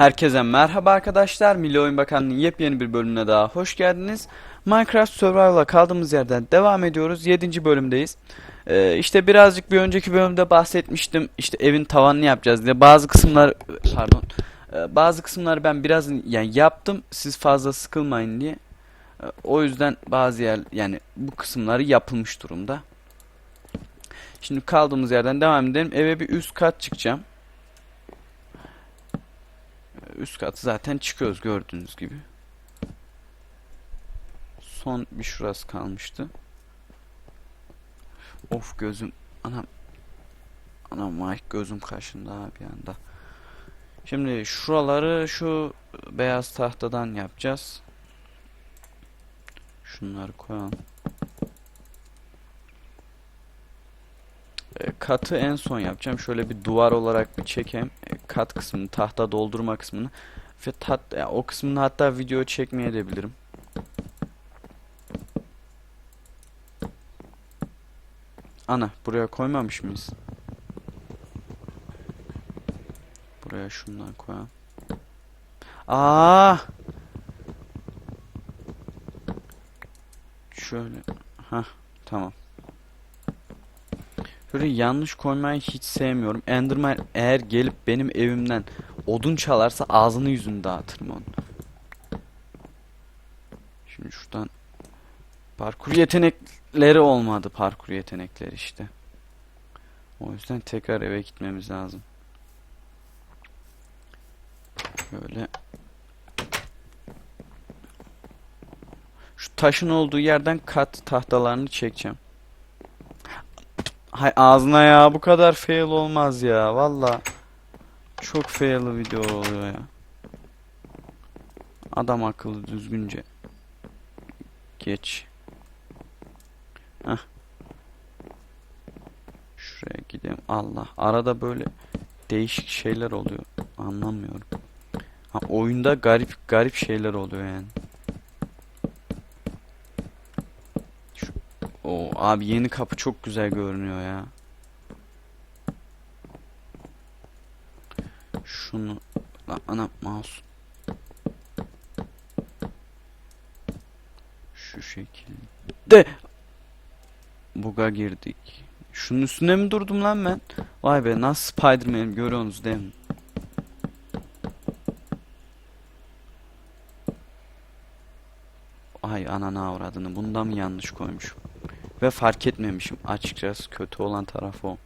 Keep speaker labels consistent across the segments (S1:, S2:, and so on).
S1: Herkese merhaba arkadaşlar. Milli Oyun Bakanlığı'nın yepyeni bir bölümüne daha hoş geldiniz. Minecraft Survival'a kaldığımız yerden devam ediyoruz. 7. bölümdeyiz. Ee, işte birazcık bir önceki bölümde bahsetmiştim. İşte evin tavanını yapacağız diye. Bazı kısımlar pardon. Ee, bazı kısımları ben biraz yani yaptım. Siz fazla sıkılmayın diye. Ee, o yüzden bazı yer yani bu kısımları yapılmış durumda. Şimdi kaldığımız yerden devam edelim. Eve bir üst kat çıkacağım. Üst katı zaten çıkıyoruz gördüğünüz gibi. Son bir şurası kalmıştı. Of gözüm. Anam. Anam Mike gözüm kaşındı abi bir anda. Şimdi şuraları şu beyaz tahtadan yapacağız. Şunları koyalım. E, katı en son yapacağım. Şöyle bir duvar olarak bir çekeyim. Kat kısmını, tahta doldurma kısmını ve tat ya, o kısmını hatta video çekmeye de bilirim. Ana buraya koymamış mıyız? Buraya şundan koyalım. Aa! Şöyle. Ha tamam. Böyle yanlış koymayı hiç sevmiyorum. Enderman eğer gelip benim evimden odun çalarsa ağzını yüzünü dağıtırım onu. Şimdi şuradan parkur yetenekleri olmadı parkur yetenekleri işte. O yüzden tekrar eve gitmemiz lazım. Böyle şu taşın olduğu yerden kat tahtalarını çekeceğim. Hay ağzına ya bu kadar fail olmaz ya valla. Çok fail video oluyor ya. Adam akıllı düzgünce. Geç. Heh. Şuraya gidelim. Allah. Arada böyle değişik şeyler oluyor. Anlamıyorum. Ha, oyunda garip garip şeyler oluyor yani. O abi yeni kapı çok güzel görünüyor ya. Şunu lan ana mouse. Şu şekilde. Buga girdik. Şunun üstüne mi durdum lan ben? Vay be nasıl Spiderman'im görüyorsunuz değil mi? Ay anana avradını bundan mı yanlış koymuşum? Ve fark etmemişim. Açıkçası kötü olan tarafı o.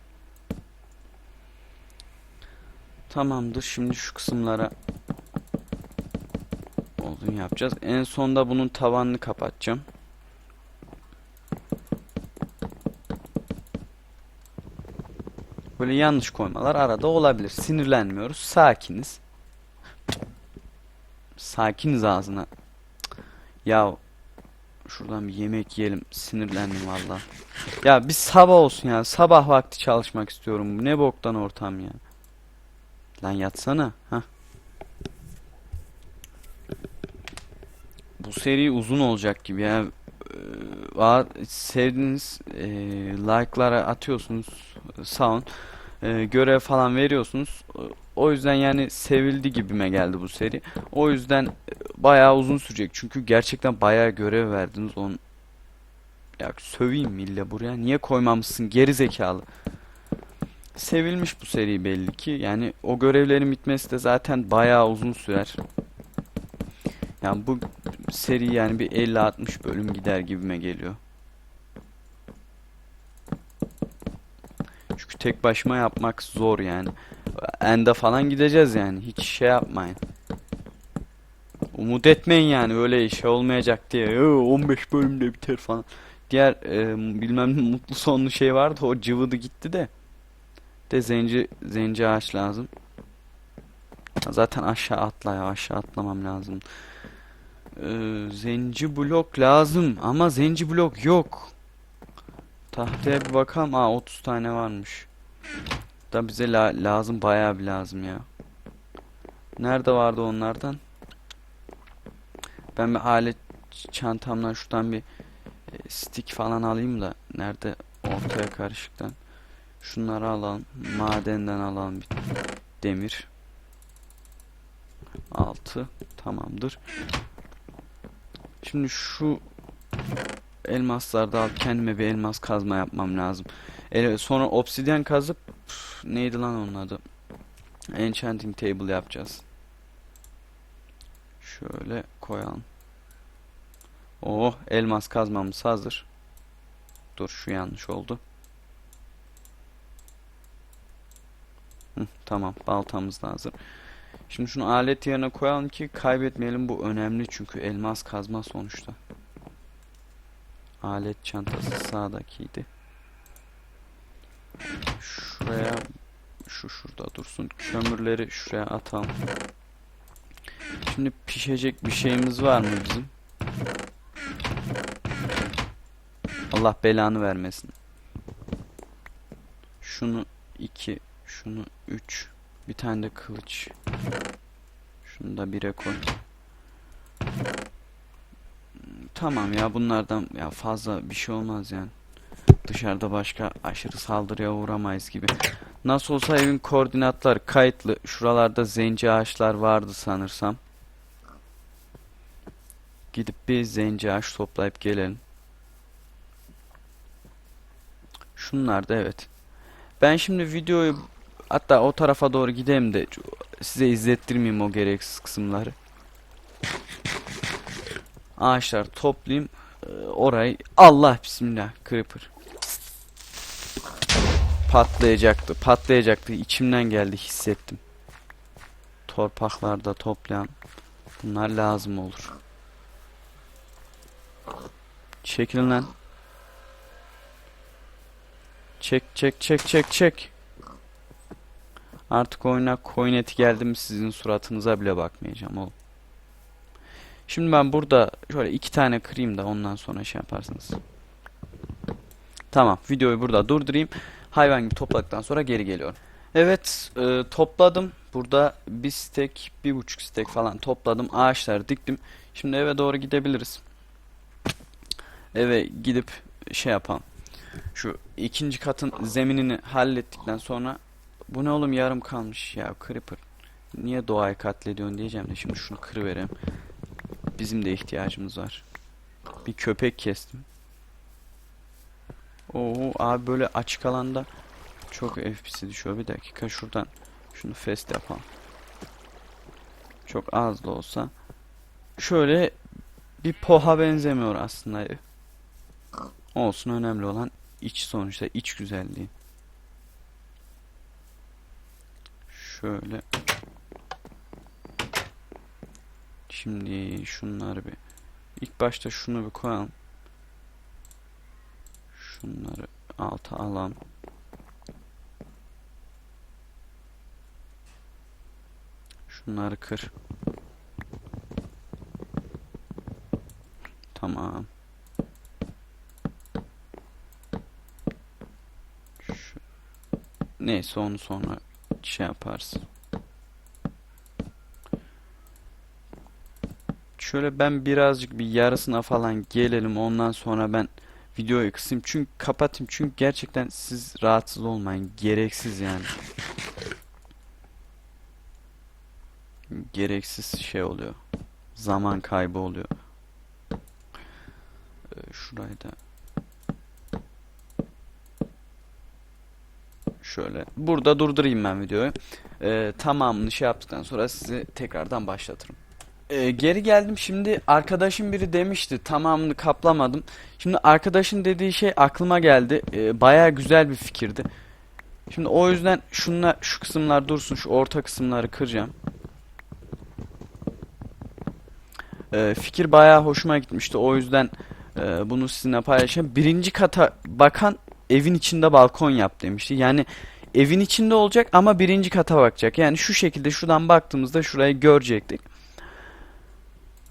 S1: Tamamdır. Şimdi şu kısımlara olduğunu yapacağız. En sonda bunun tavanını kapatacağım. Böyle yanlış koymalar arada olabilir. Sinirlenmiyoruz. Sakiniz. Sakiniz ağzına. Ya Şuradan bir yemek yiyelim. Sinirlendim valla. Ya bir sabah olsun ya. Sabah vakti çalışmak istiyorum. Ne boktan ortam ya. Lan yatsana. Hah. Bu seri uzun olacak gibi ya. Ee, sevdiğiniz e, like'lara atıyorsunuz. Sound. E, görev falan veriyorsunuz. O yüzden yani sevildi gibime geldi bu seri. O yüzden bayağı uzun sürecek. Çünkü gerçekten bayağı görev verdiniz. On ya söveyim mille buraya. Niye koymamışsın geri zekalı. Sevilmiş bu seri belli ki. Yani o görevlerin bitmesi de zaten bayağı uzun sürer. Yani bu seri yani bir 50-60 bölüm gider gibime geliyor. Çünkü tek başıma yapmak zor yani. Ende falan gideceğiz yani. Hiç şey yapmayın. Umut etmeyin yani öyle şey olmayacak diye. 15 bölümde biter falan. Diğer e, bilmem mutlu sonlu şey vardı o cıvıdı gitti de. De zenci zenci ağaç lazım. Zaten aşağı atla ya aşağı atlamam lazım. Ee, zenci blok lazım ama zenci blok yok. Tahtaya bir bakalım. Aa 30 tane varmış. Da bize la lazım bayağı bir lazım ya. Nerede vardı onlardan? Ben bir alet çantamdan şuradan bir e, stick falan alayım da nerede ortaya karışıktan. Şunları alalım. Madenden alalım bir demir. 6 tamamdır. Şimdi şu elmaslarda alıp kendime bir elmas kazma yapmam lazım. E, sonra obsidyen kazıp neydi lan onun adı? Enchanting table yapacağız. Şöyle koyalım. Oh elmas kazmamız hazır. Dur şu yanlış oldu. Hı, tamam baltamız da hazır. Şimdi şunu alet yerine koyalım ki kaybetmeyelim. Bu önemli çünkü elmas kazma sonuçta. Alet çantası sağdakiydi. Şuraya şu şurada dursun. Kömürleri şuraya atalım. Şimdi pişecek bir şeyimiz var mı bizim? Allah belanı vermesin. Şunu 2, şunu 3, bir tane de kılıç. Şunu da 1'e koy. Tamam ya bunlardan ya fazla bir şey olmaz yani. Dışarıda başka aşırı saldırıya uğramayız gibi. Nasıl olsa evin koordinatları kayıtlı. Şuralarda zenci ağaçlar vardı sanırsam. Gidip bir zenci ağaç toplayıp gelelim. Şunlar da evet. Ben şimdi videoyu hatta o tarafa doğru gideyim de size izlettirmeyeyim o gereksiz kısımları. Ağaçlar toplayayım. Ee, Orayı Allah bismillah creeper. Patlayacaktı. Patlayacaktı. İçimden geldi hissettim. Torpaklarda toplayan bunlar lazım olur. Çekilin lan. Çek çek çek çek çek. Artık oyuna coin eti geldi mi sizin suratınıza bile bakmayacağım oğlum. Şimdi ben burada şöyle iki tane kırayım da ondan sonra şey yaparsınız. Tamam videoyu burada durdurayım. Hayvan gibi topladıktan sonra geri geliyorum. Evet e, topladım. Burada bir stek, bir buçuk stek falan topladım. Ağaçları diktim. Şimdi eve doğru gidebiliriz. Eve gidip şey yapalım. Şu ikinci katın zeminini hallettikten sonra bu ne oğlum yarım kalmış ya Creeper. Niye doğayı katlediyorsun diyeceğim de şimdi şunu kırıvereyim. Bizim de ihtiyacımız var. Bir köpek kestim. Oo abi böyle açık alanda çok FPS'i düşüyor. Bir dakika şuradan şunu fest yapalım. Çok az da olsa. Şöyle bir poha benzemiyor aslında. Olsun önemli olan iç sonuçta iç güzelliği. Şöyle. Şimdi şunları bir ilk başta şunu bir koyalım. Şunları alta alalım. Şunları kır. Tamam. Neyse onu sonra şey yaparsın. Şöyle ben birazcık bir yarısına falan gelelim ondan sonra ben videoyu kısayım çünkü kapatayım çünkü gerçekten siz rahatsız olmayın gereksiz yani. Gereksiz şey oluyor. Zaman kaybı oluyor. Ee, şurayı da şöyle burada durdurayım ben videoyu. Ee, tamamını şey yaptıktan sonra sizi tekrardan başlatırım. Ee, geri geldim şimdi arkadaşım biri demişti tamamını kaplamadım. Şimdi arkadaşın dediği şey aklıma geldi. Ee, Baya güzel bir fikirdi. Şimdi o yüzden şunlar şu kısımlar dursun şu orta kısımları kıracağım. Ee, fikir bayağı hoşuma gitmişti. O yüzden e, bunu sizinle paylaşayım. Birinci kata bakan evin içinde balkon yap demişti. Yani evin içinde olacak ama birinci kata bakacak. Yani şu şekilde şuradan baktığımızda şurayı görecektik.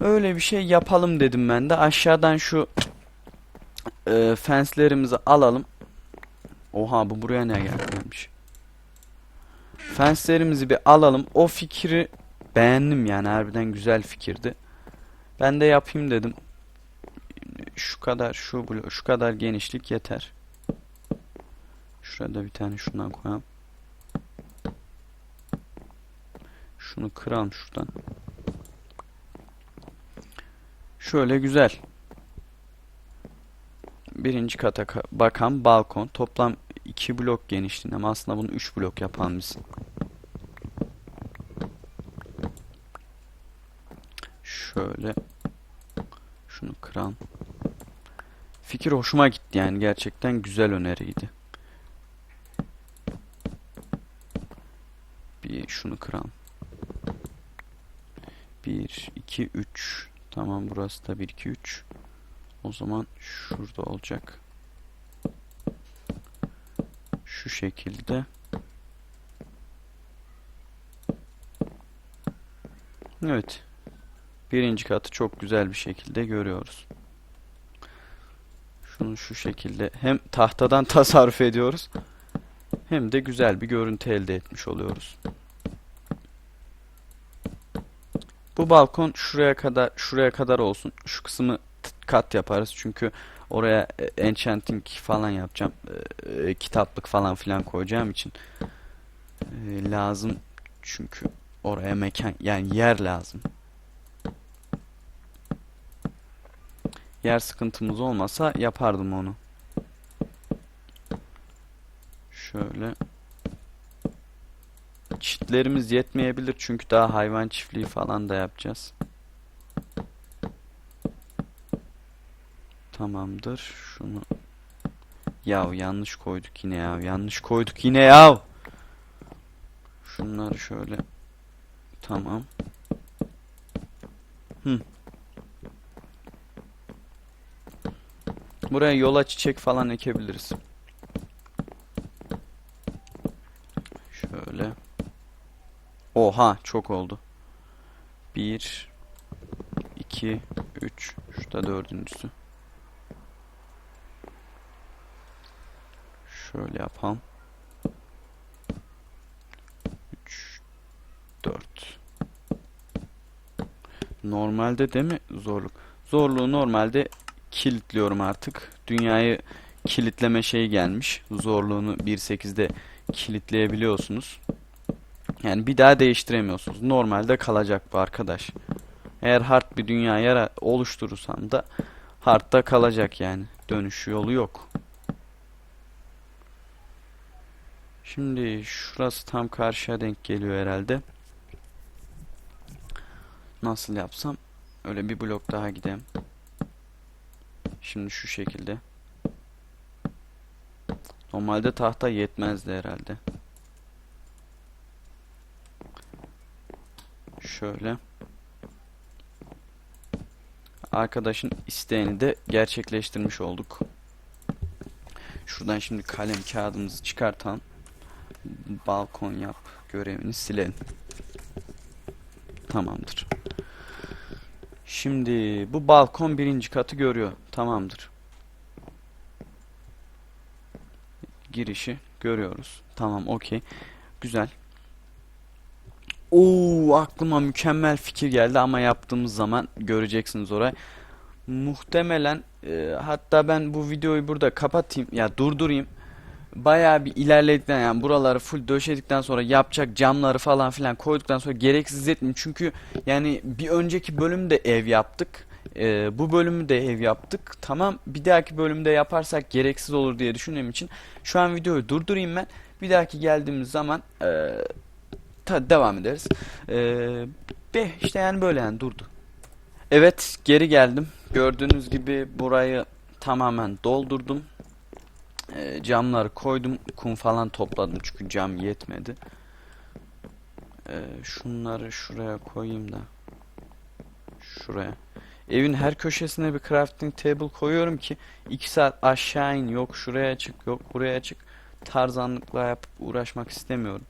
S1: Öyle bir şey yapalım dedim ben de. Aşağıdan şu e, fenslerimizi alalım. Oha bu buraya ne gelmiş? Fenslerimizi bir alalım. O fikri beğendim yani harbiden güzel fikirdi. Ben de yapayım dedim. Şu kadar şu şu kadar genişlik yeter. Şurada bir tane şundan koyalım. Şunu kıralım şuradan. Şöyle güzel. Birinci kata ka- bakan balkon. Toplam 2 blok genişliğinde aslında bunu 3 blok yapalım biz. Şöyle. Şunu kıran. Fikir hoşuma gitti yani gerçekten güzel öneriydi. Bir şunu kıran. 1, 2, 3. Tamam burası da 1, 2, 3. O zaman şurada olacak. Şu şekilde. Evet. Birinci katı çok güzel bir şekilde görüyoruz. Şunu şu şekilde hem tahtadan tasarruf ediyoruz hem de güzel bir görüntü elde etmiş oluyoruz. Bu balkon şuraya kadar şuraya kadar olsun. Şu kısmı kat yaparız çünkü oraya e, enchanting falan yapacağım. E, e, kitaplık falan filan koyacağım için e, lazım çünkü oraya mekan yani yer lazım. Yer sıkıntımız olmasa yapardım onu. Şöyle. Çitlerimiz yetmeyebilir çünkü daha hayvan çiftliği falan da yapacağız. Tamamdır. Şunu. Yav yanlış koyduk yine ya. Yanlış koyduk yine ya. Şunları şöyle. Tamam. Hı. Buraya yola çiçek falan ekebiliriz. Şöyle. Oha çok oldu. 1 2 3 Şurada dördüncüsü. Şöyle yapalım. 3 4 Normalde değil mi zorluk? Zorluğu normalde kilitliyorum artık. Dünyayı kilitleme şeyi gelmiş. Zorluğunu 1.8'de kilitleyebiliyorsunuz. Yani bir daha değiştiremiyorsunuz. Normalde kalacak bu arkadaş. Eğer hard bir dünya yara oluşturursam da hard'da kalacak yani. Dönüş yolu yok. Şimdi şurası tam karşıya denk geliyor herhalde. Nasıl yapsam? Öyle bir blok daha gideyim. Şimdi şu şekilde. Normalde tahta yetmezdi herhalde. Şöyle. Arkadaşın isteğini de gerçekleştirmiş olduk. Şuradan şimdi kalem kağıdımızı çıkartan balkon yap görevini silelim. Tamamdır. Şimdi bu balkon birinci katı görüyor. Tamamdır. Girişi görüyoruz. Tamam okey. Güzel. Oo aklıma mükemmel fikir geldi ama yaptığımız zaman göreceksiniz orayı. Muhtemelen e, hatta ben bu videoyu burada kapatayım ya durdurayım. Bayağı bir ilerledikten yani buraları full döşedikten sonra yapacak camları falan filan koyduktan sonra gereksiz etmeyeyim. Çünkü yani bir önceki bölümde ev yaptık. E, bu bölümü de ev yaptık. Tamam bir dahaki bölümde yaparsak gereksiz olur diye düşündüğüm için şu an videoyu durdurayım ben. Bir dahaki geldiğimiz zaman e, ta devam ederiz. Ee, be işte yani böyle yani durdu. Evet geri geldim. Gördüğünüz gibi burayı tamamen doldurdum. Ee, camları koydum. Kum falan topladım çünkü cam yetmedi. Ee, şunları şuraya koyayım da. Şuraya. Evin her köşesine bir crafting table koyuyorum ki 2 saat aşağı in yok şuraya çık yok buraya çık tarzanlıkla yapıp uğraşmak istemiyorum.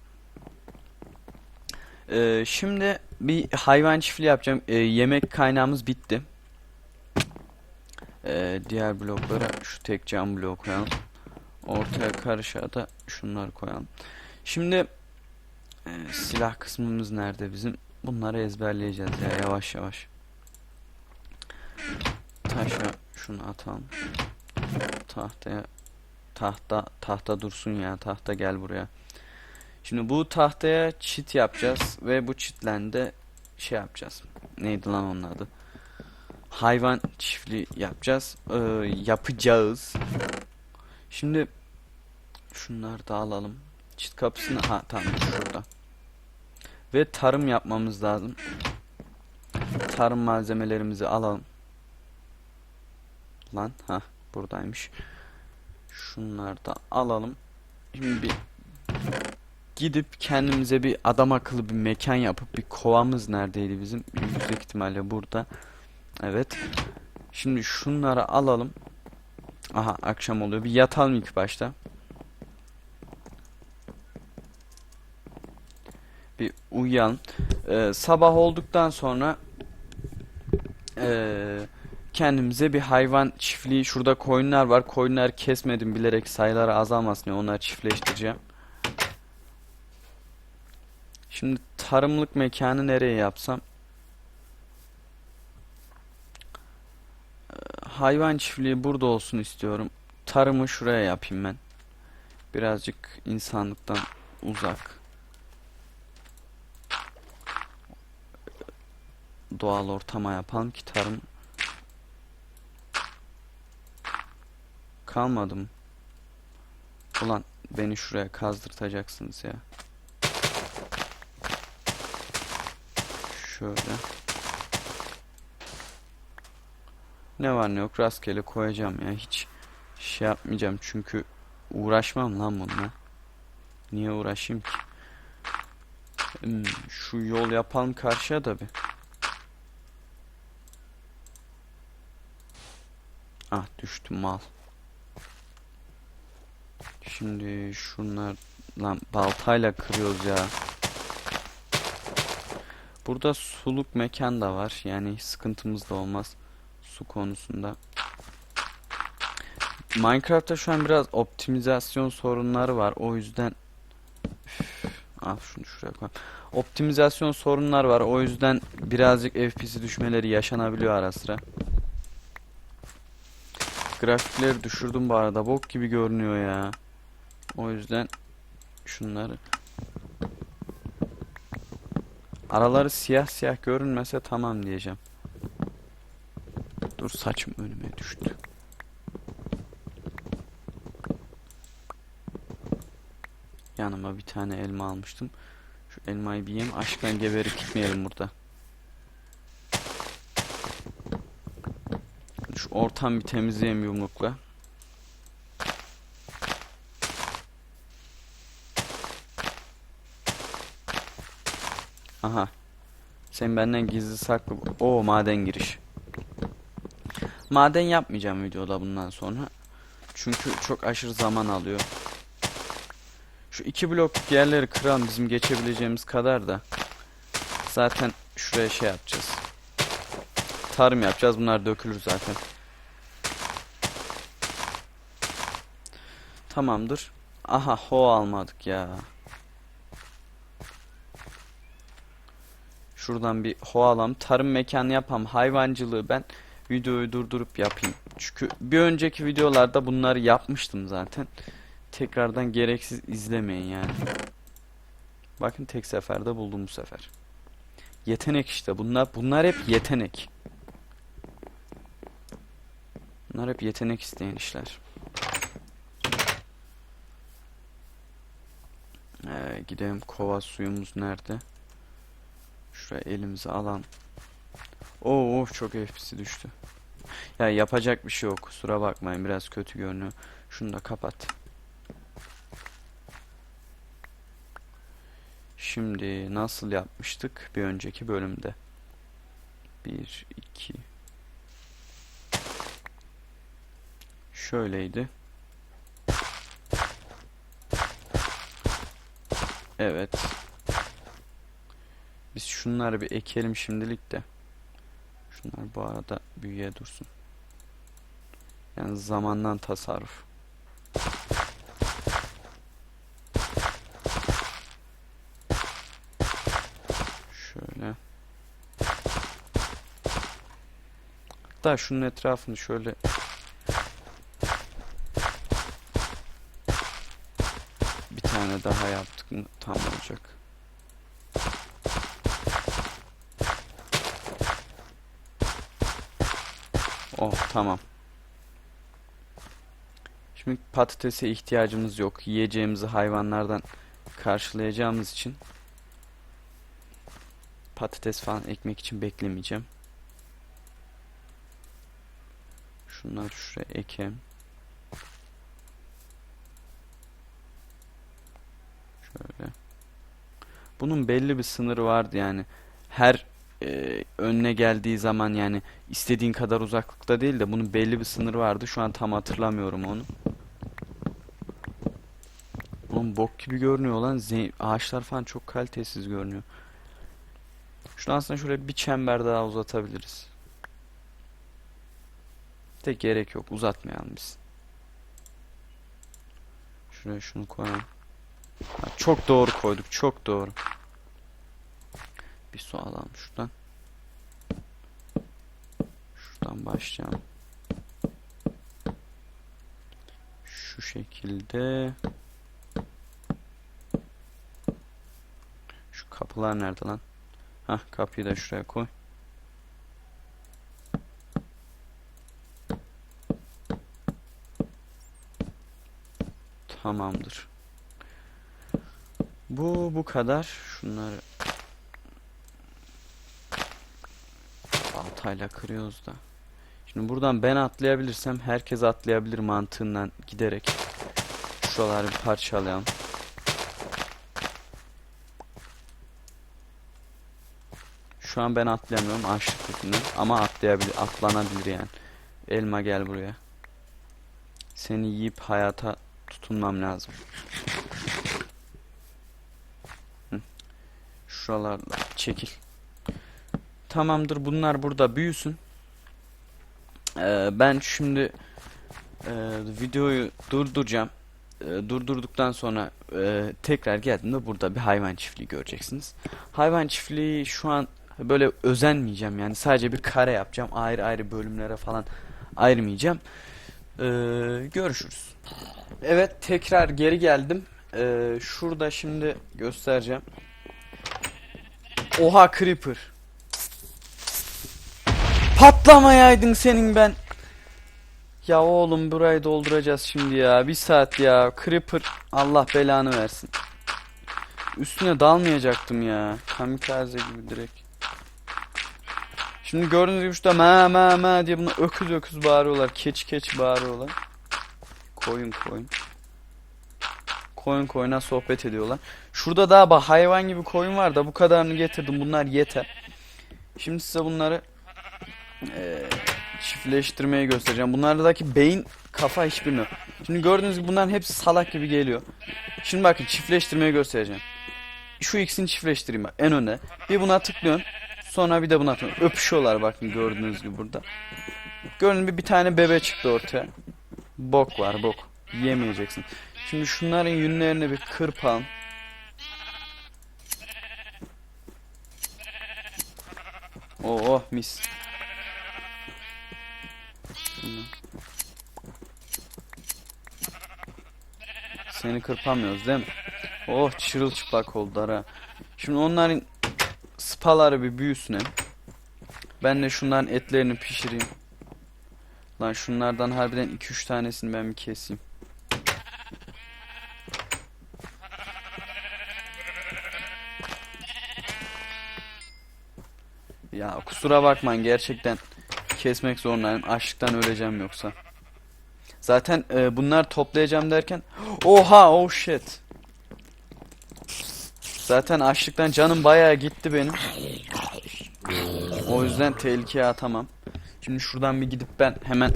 S1: Ee, şimdi bir hayvan çiftliği yapacağım. Ee, yemek kaynağımız bitti. Ee, diğer bloklara şu tek cam bloğu koyalım. Ortaya karışığa da şunları koyalım. Şimdi e, silah kısmımız nerede bizim? Bunları ezberleyeceğiz ya yavaş yavaş. Taşa şunu atalım. Tahtaya tahta tahta dursun ya tahta gel buraya. Şimdi bu tahtaya çit yapacağız ve bu çitle de şey yapacağız. Neydi lan onun adı? hayvan çiftliği yapacağız. Ee, yapacağız. Şimdi şunları da alalım. Çit kapısını ha tamam şurada. Ve tarım yapmamız lazım. Tarım malzemelerimizi alalım. Lan ha buradaymış. Şunları da alalım. Şimdi bir gidip kendimize bir adam akıllı bir mekan yapıp bir kovamız neredeydi bizim? Yüksek ihtimalle burada. Evet. Şimdi şunları alalım. Aha akşam oluyor. Bir yatalım ilk başta. Bir uyuyalım. Ee, sabah olduktan sonra ee, kendimize bir hayvan çiftliği. Şurada koyunlar var. Koyunlar kesmedim bilerek sayıları azalmasın diye onları çiftleştireceğim. Şimdi tarımlık mekanı nereye yapsam? Ee, Hayvan çiftliği burada olsun istiyorum. Tarımı şuraya yapayım ben. Birazcık insanlıktan uzak. Doğal ortama yapalım ki tarım kalmadı mı? Ulan beni şuraya kazdırtacaksınız ya. Şöyle. Ne var ne yok rastgele koyacağım ya. Hiç şey yapmayacağım çünkü uğraşmam lan bununla. Niye uğraşayım ki? Hmm, şu yol yapalım karşıya da bir. Ah düştü mal. Şimdi şunlar lan baltayla kırıyoruz ya. Burada suluk mekan da var. Yani sıkıntımız da olmaz su konusunda. Minecraft'ta şu an biraz optimizasyon sorunları var. O yüzden Üf, al şunu şuraya koy. Optimizasyon sorunlar var. O yüzden birazcık FPS düşmeleri yaşanabiliyor ara sıra. Grafikleri düşürdüm bu arada. Bok gibi görünüyor ya. O yüzden şunları araları siyah siyah görünmese tamam diyeceğim. Dur saçım önüme düştü. Yanıma bir tane elma almıştım. Şu elmayı bir yiyeyim. Aşktan geberip gitmeyelim burada. Şu ortam bir temizleyeyim yumrukla. Aha. Sen benden gizli saklı... O maden giriş. Maden yapmayacağım videoda bundan sonra. Çünkü çok aşırı zaman alıyor. Şu iki blok yerleri kıralım bizim geçebileceğimiz kadar da. Zaten şuraya şey yapacağız. Tarım yapacağız. Bunlar dökülür zaten. Tamamdır. Aha ho almadık ya. Şuradan bir ho alalım. Tarım mekanı yapalım. Hayvancılığı ben videoyu durdurup yapayım. Çünkü bir önceki videolarda bunları yapmıştım zaten. Tekrardan gereksiz izlemeyin yani. Bakın tek seferde buldum bu sefer. Yetenek işte bunlar bunlar hep yetenek. Bunlar hep yetenek isteyen işler. Ee, gidelim kova suyumuz nerede? Şuraya elimize alalım. Oo of çok FPS'i düştü. Ya yapacak bir şey yok. Kusura bakmayın biraz kötü görünüyor. Şunu da kapat. Şimdi nasıl yapmıştık bir önceki bölümde? 1 2 Şöyleydi. Evet. Biz şunları bir ekelim şimdilik de. Şunlar bu arada büyüye dursun. Yani zamandan tasarruf. Şöyle. Hatta şunun etrafını şöyle bir tane daha yaptık mı tam olacak. Oh tamam. Şimdi patatese ihtiyacımız yok. Yiyeceğimizi hayvanlardan karşılayacağımız için patates falan ekmek için beklemeyeceğim. Şunları şuraya ekeyim. Şöyle. Bunun belli bir sınırı vardı yani. Her e, önüne geldiği zaman yani istediğin kadar uzaklıkta değil de bunun belli bir sınırı vardı. Şu an tam hatırlamıyorum onu. Oğlum bok gibi görünüyor lan. Ze- ağaçlar falan çok kalitesiz görünüyor. Şunu aslında şöyle bir çember daha uzatabiliriz. De gerek yok. Uzatmayalım biz. Şuraya şunu koyalım. Ha, çok doğru koyduk. Çok doğru. Bir su alalım şuradan. Şuradan başlayalım. Şu şekilde. Şu kapılar nerede lan? Hah kapıyı da şuraya koy. Tamamdır. Bu bu kadar. Şunları baltayla kırıyoruz da. Şimdi buradan ben atlayabilirsem herkes atlayabilir mantığından giderek. Şuraları bir parçalayalım. Şu an ben atlayamıyorum açlık yüzünden ama atlayabilir, atlanabilir yani. Elma gel buraya. Seni yiyip hayata tutunmam lazım. Hı. Şuralarla çekil. Tamamdır bunlar burada büyüsün. Ee, ben şimdi e, videoyu durduracağım. E, durdurduktan sonra e, tekrar geldiğimde burada bir hayvan çiftliği göreceksiniz. Hayvan çiftliği şu an böyle özenmeyeceğim yani sadece bir kare yapacağım. Ayrı ayrı bölümlere falan ayırmayacağım. Ee, görüşürüz. Evet tekrar geri geldim. Ee, şurada şimdi göstereceğim. Oha Creeper. Patlamayaydın senin ben. Ya oğlum burayı dolduracağız şimdi ya. Bir saat ya. Creeper Allah belanı versin. Üstüne dalmayacaktım ya. Kamikaze gibi direkt. Şimdi gördüğünüz gibi şurada ma ma ma diye buna öküz öküz bağırıyorlar. Keç keç bağırıyorlar. Koyun koyun. Koyun koyuna sohbet ediyorlar. Şurada daha bak hayvan gibi koyun var da bu kadarını getirdim. Bunlar yeter. Şimdi size bunları eee, çiftleştirmeyi göstereceğim. Bunlardaki beyin kafa hiç bilmiyor. Şimdi gördüğünüz gibi bunların hepsi salak gibi geliyor. Şimdi bakın çiftleştirmeyi göstereceğim. Şu ikisini çiftleştireyim en öne. Bir buna tıklıyorsun. Sonra bir de buna tıklıyorsun. Öpüşüyorlar bakın gördüğünüz gibi burada. Gördüğünüz gibi bir tane bebe çıktı ortaya. Bok var bok. Yemeyeceksin. Şimdi şunların yünlerini bir kırpalım. Oo oh, mis. Şunu. Seni kırpamıyoruz değil mi? Oh çırılçıplak oldular ha. Şimdi onların spaları bir büyüsün hem. Ben de şunların etlerini pişireyim. Lan şunlardan harbiden 2-3 tanesini ben bir keseyim. Ya kusura bakmayın gerçekten kesmek zorundayım. Açlıktan öleceğim yoksa. Zaten e, bunlar toplayacağım derken oha oh shit. Zaten açlıktan canım bayağı gitti benim. O yüzden tehlikeye atamam. Şimdi şuradan bir gidip ben hemen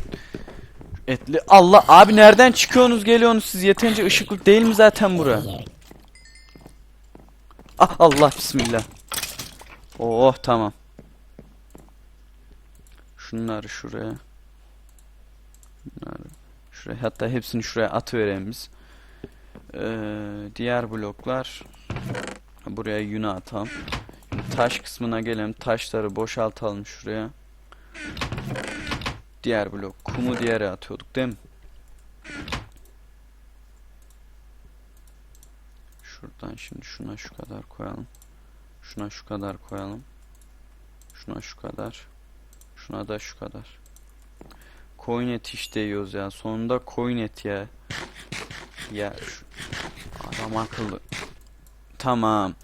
S1: etli Allah abi nereden çıkıyorsunuz geliyorsunuz siz yeterince ışıklık değil mi zaten bura? Ah Allah bismillah. Oh tamam. Şunları şuraya. Bunları şuraya hatta hepsini şuraya atıvereyim biz. Ee, diğer bloklar buraya yünü atalım. Şimdi taş kısmına gelelim. Taşları boşaltalım şuraya. Diğer blok. Kumu diğere atıyorduk değil mi? Şuradan şimdi şuna şu kadar koyalım. Şuna şu kadar koyalım. Şuna şu kadar. Şuna da şu kadar. Koyun eti işte yiyoruz ya. Sonunda koyun eti ya. Ya şu adam akıllı. Tamam.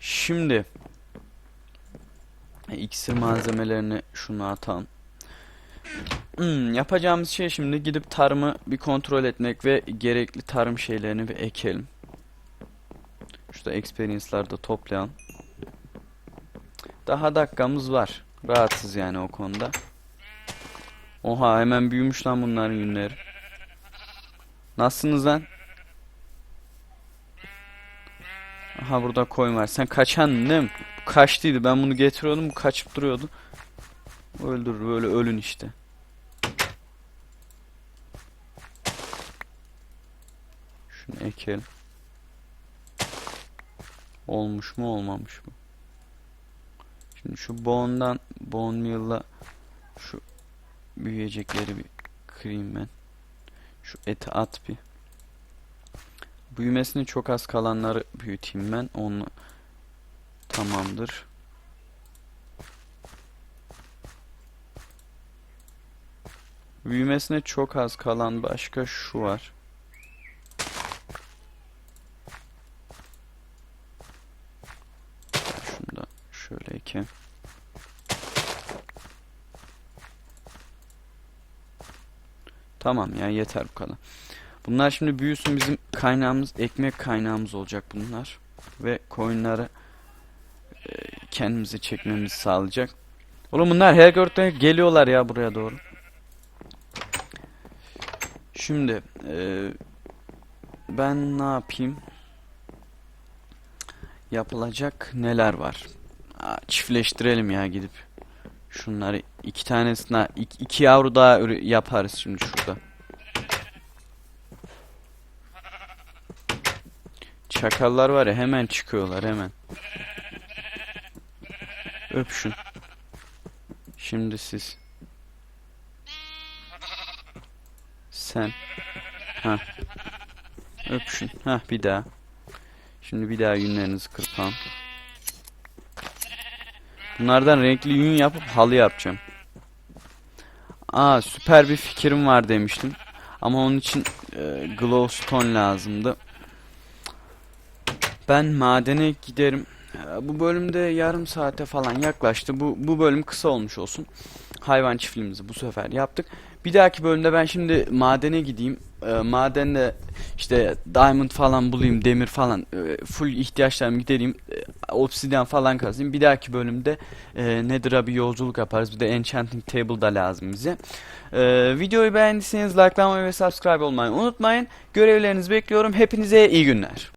S1: Şimdi iksir malzemelerini şunu atalım. Hmm, yapacağımız şey şimdi gidip tarımı bir kontrol etmek ve gerekli tarım şeylerini bir ekelim. Şurada experience'ları da toplayalım. Daha dakikamız var. Rahatsız yani o konuda. Oha hemen büyümüş lan bunların günleri. Nasılsınız lan? Aha burada koyun var. Sen kaçan değil mi? Kaçtıydı. Ben bunu getiriyordum. Bu kaçıp duruyordu. Öldür böyle ölün işte. Şunu ekelim. Olmuş mu olmamış mı? Şimdi şu bone'dan bone meal'la şu büyüyecekleri bir kırayım ben. Şu eti at bir. Büyümesini çok az kalanları büyüteyim ben. Onu tamamdır. Büyümesine çok az kalan başka şu var. Şunu da ekeyim. Tamam ya yeter bu kadar. Bunlar şimdi büyüsün bizim kaynağımız, ekmek kaynağımız olacak bunlar. Ve koyunları e, kendimize çekmemizi sağlayacak. Oğlum bunlar her gördüğünde geliyorlar ya buraya doğru. Şimdi e, ben ne yapayım? Yapılacak neler var? Çiftleştirelim ya gidip. Şunları iki tanesine iki, iki yavru daha yaparız şimdi şurada. Çakallar var ya hemen çıkıyorlar hemen. Öpüşün. Şimdi siz. Sen. Ha. Öpüşün. Ha bir daha. Şimdi bir daha yünlerinizi kırpalım. Bunlardan renkli yün yapıp halı yapacağım. Aa süper bir fikrim var demiştim. Ama onun için e, glowstone lazımdı. Ben madene giderim. E, Bu bölümde yarım saate falan yaklaştı. Bu, bu bölüm kısa olmuş olsun. Hayvan çiftliğimizi bu sefer yaptık. Bir dahaki bölümde ben şimdi madene gideyim. E, madende işte diamond falan bulayım, demir falan. e, full ihtiyaçlarımı gidereyim. E, obsidian falan kazayım. Bir dahaki bölümde e, Nether'a bir yolculuk yaparız. Bir de enchanting table da lazım bize. E, videoyu beğendiyseniz likelamayı ve subscribe olmayı unutmayın. Görevlerinizi bekliyorum. Hepinize iyi günler.